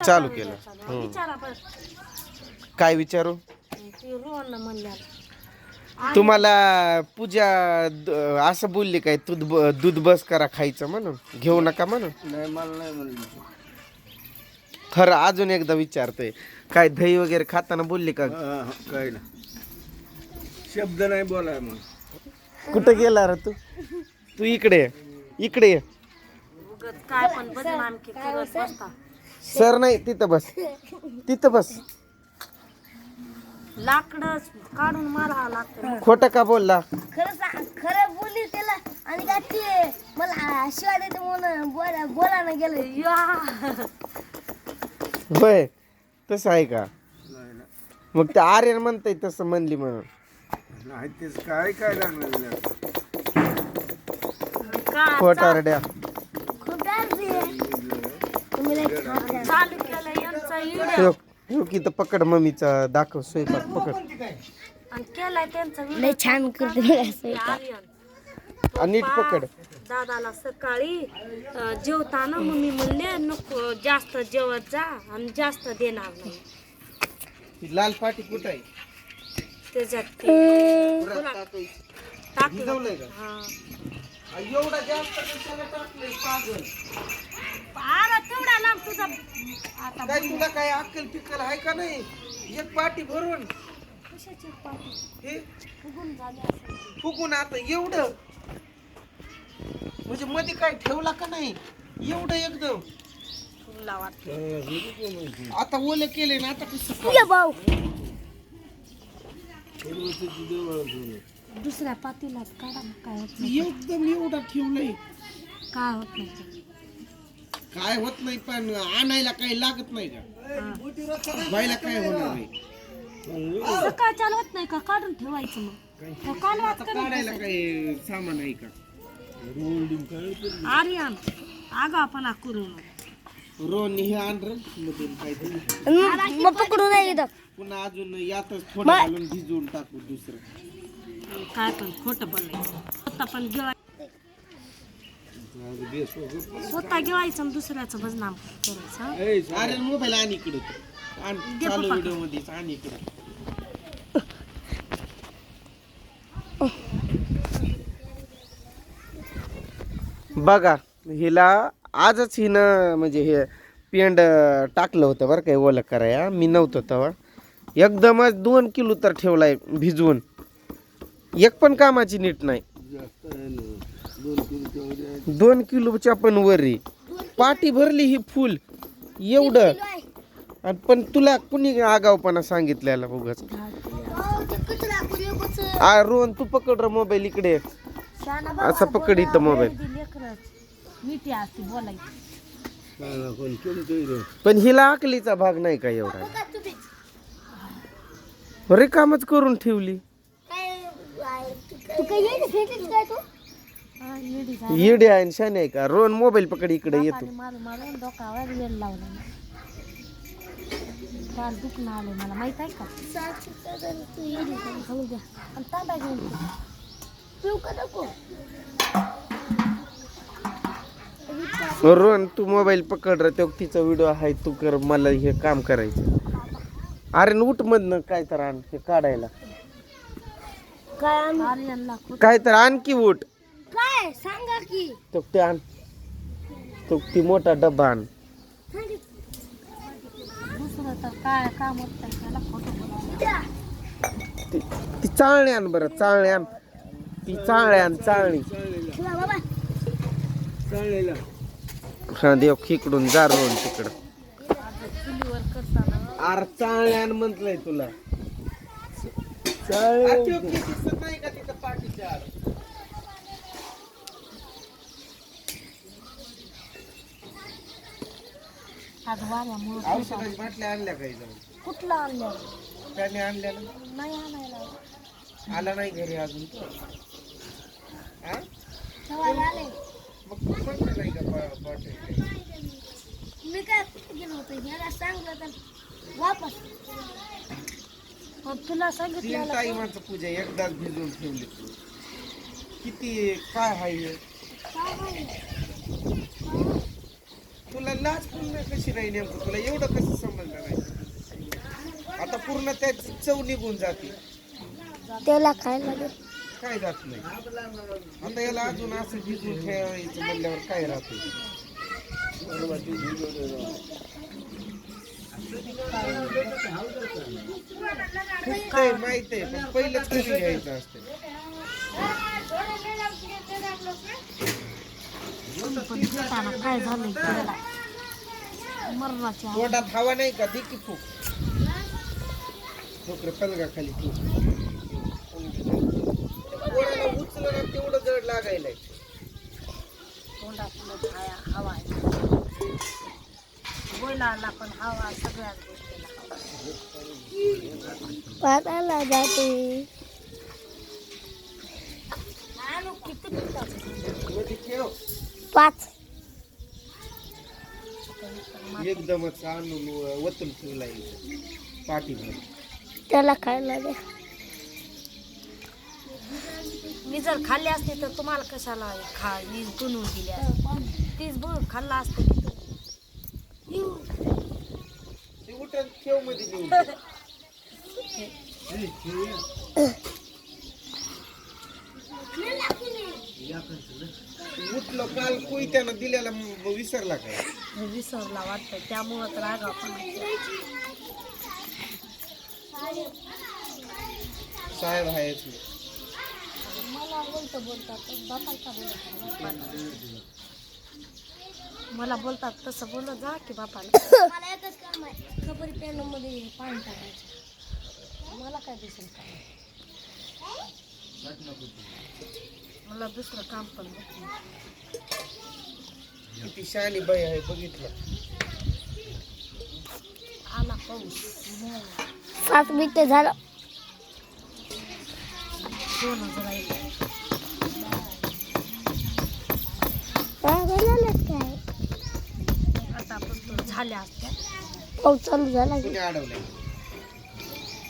चालू केलं. हम्म. विचारा बरं. काय विचारू? ते रोहन म्हणल्या तुम्हाला पूजा द- असं बोलली काय दूध ब- दूध बस करा खायचं म्हणून? घेऊ नका म्हणून? नाही मला नाही म्हणलं. खरं अजून एकदा विचारतोय. काय दही वगैरे खाताना बोलली का? काय ना शब्द नाही बोलाय मग कुठं गेला रे तू? तू इकडे ये. इकडे ये. उगत काय पण बदनाम की करत बसता. सर नाही तिथं बस. तिथं बस. लाकडं काढून मारा लागतं. खोटं का बोलला? खरं खरं बोलली त्याला आणि का ते मला शिवाय देते म्हणून बोला बोलायला गेलं. या. होय तसं आहे का? नाही ना मग ते आर्यन म्हणतंय तसं म्हणली म्हणून. नाही तेच काय काय लागलं. काय चालू केलं यांचा व्हिडिओ ठेव ठेव की तर पकड मम्मीचा दाखव स्वयंपाक पकड. आणि केलाय त्यांचा लय छान करते बघा स्वयंपाक. आर्यन आणि नीट पकड. दादाला सकाळी अं, जेवताना मम्मी म्हणले नको जास्त जेवत जा आणि जास्त देणार नाही. ही लाल पाटी कुठं आहे? त्याच्यात ते टाकलं. भिजवलंय का? हा. एवढा जास्त कशाला टाकलंय? पागल. आला तेवढा लांब तुझा. आता काय तुला काय अक्कल पिक्कल आहे का नाही? एक पाटी भरून. कशाची पाठी हे? फुगून झाली असेल फुकून आता एवढं. म्हणजे मध्ये काय ठेवला का नाही? एवढं एकदम. तुला वाटतं आता ओले केले ना आता कसं ये भाऊ. दुसऱ्या पातीला काढा मग काय होत नाही. एकदम एवढा ठेवलंय. काय होत नाही. काय होत नाही पण आणायला काही लागत नाही का? व्हायला काय होणार नाही सकाळच्या होत नाही का? काढून ठेवायचं मग. आता काढायला काही सामान आहे का? आर्यन आगापणा करू नको रोन हे मधून काय मग नाही पुन्हा अजून यातच थोडं घालून भिजवून टाकू दुसरं. काय पण खोटं बोलायचं. स्वतः पण स्वतः गिळायचं आणि दुसऱ्याचं बदनाम करायचं हं? अरे मोबाईल आण इकडे चालू. व्हिडिओमध्ये आण इकडे. बघा हिला आजच हिनं म्हणजे हे पेंड टाकलं होतं बरं काय ओलं कराया मी नव्हतो तेव्हा एकदमच दोन किलो तर ठेवलाय भिजवून. एक पण कामाची नीट नाही. दोन किलोच्या पण वरी. पाटी भरली ही फुल. एवढं. आणि पण तुला कुणी आगावपणा सांगितलेला बघच आ रोहन तू पकड र मोबाईल इकडे. असं पकड इथं मोबाईल पण हिला आकलीचा भाग नाही का एवढा? रिकामच करून ठेवली. येडे आहे शाने आहे का रोहन मोबाईल पकड इकडे येतो मारून मारून डोकावर वेळ लावला फार दुखणं आलं मला माहीत आहे का साक्षी तर तू येते खाऊ द्या आणि तांबा घेऊन ये. पिऊ का नको रोहन तू मोबाईल पकड र तिचा व्हिडिओ आहे तू कर मला हे काम करायचं अरे न उठ मधनं काय तर आण हे काढायला काय आणू? काय तर आणखी उठ काय सांगा की. तो ते आण. तो ती मोठा डब्बा आण. दुसरं तर काय काम होत नाही त्याला खोटं बोलायचं ती ती चाळणी आण बरं चाळणी आण. ती चाळणी आण चाळणी. बाबा. हा देव खिकडून जा रोहन तिकडं. चुलीवर करताना अरे चाळणी आण म्हटलंय तुला. नाही का तिथं पाठीच्या आज वाऱ्यामुळं औषधाची बाटल्या आणल्या काही जाऊन कुठला आणलं? त्याने आणल्या ना. नाही आणायला. आला नाही घरी अजून तो. हा? ठेवायला आले. मग तू म्हटलं नाही का बा- बॉटल मी काय कुठे गेलो होतो? सांगलं तर वापस. पण तुला तीन सांगितलं टाईमाचं पूजा एकदाच भिजवून ठेवली तू. किती काय आहे हे? काय माहिती? लाज पूर्ण कशी नाही नेमकं? तुला एवढं कसं समजलं नाही? आता पूर्ण त्याची चव निघून जाते. त्याला काय लागेल काय जात नाही. आता याला अजून असं भिजून ठेवायचं म्हणल्यावर काय राहते? काय माहीत आहे पण पहिलंच कधी घ्यायचं असतं. काय झालंय? त्याला मरणाच्या पोटात हवा नाही का? दे की फूक. ठोकर पलगा खाली फूक. पोराला उचलं ना तेवढं जड लागायला हवा आहे. बोलायला पण हवा सगळ्याच गोष्टीला. हवा पाताला जाते. आणू किती मिनिटाचं मध्ये ठेव. पाच. एकदमच आणून वतून ठेवलाय पाठीभर त्याला काय लागेल मी जर खाल्ली असते तर तुम्हाला कशाला खा वीज बनवून दिली असती. तीच बघ खाल्ला असतं. की तू. ते उठून ठेव. मध्ये उठलं काल कोयत्यानं दिलेला म- विसरला काय विसरला वाटतं त्यामुळं तर रागा पण साहेब आहेच. मला बोलतं बोलतात बापाला बोलत मला बोलतात तसं बोलत जा की बापाला. मला एकच काम आहे खबर पेन मध्ये पाणी टाकायचं. मला काय दिसेल काय? मला दुसरं काम पण. किती शानी बाई आहे बघितलं. आला पाऊस. सात मिनिटं झालं. दोन हजार एक काय? आता झाल्या असत्या. पाऊस चालू झाला की.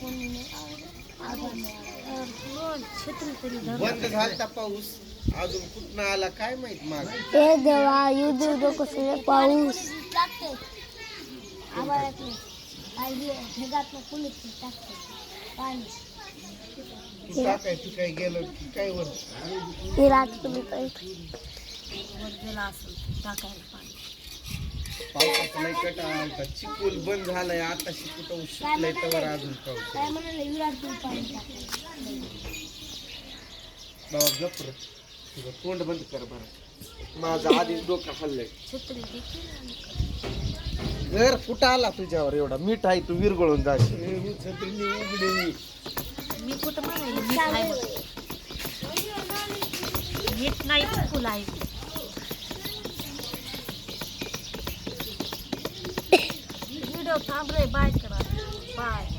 कुणी बंद झालता पाऊस. अजून कुठनं आला काय माहीत माग? हे देवा पाऊस आभाळात ढगात कुणी टाकते पाणी टाकाय तू काय गेलं की काय वर? हे रात असेल तर टाकायला. पाणी पावसाचा लय कटा आलता चिकूल बंद झालाय. आता कुठं सुटलंय तर अजून पाऊस. काय म्हणाले? विराट कोहली पाणी टाकायला बाबा गप्र तुझं तोंड बंद कर बरं. माझं आधीच डोकं हल्लंय. छत्री घर कुठं आला तुझ्यावर एवढा. मीठ आहे तू विरगळून जाशील. छत्री मी उघडी मी कुठं म्हणाले मीठ आहे म्हणून. मीठ नाही फुल आहे. व्हिडिओ थांब रे बाय करा बाय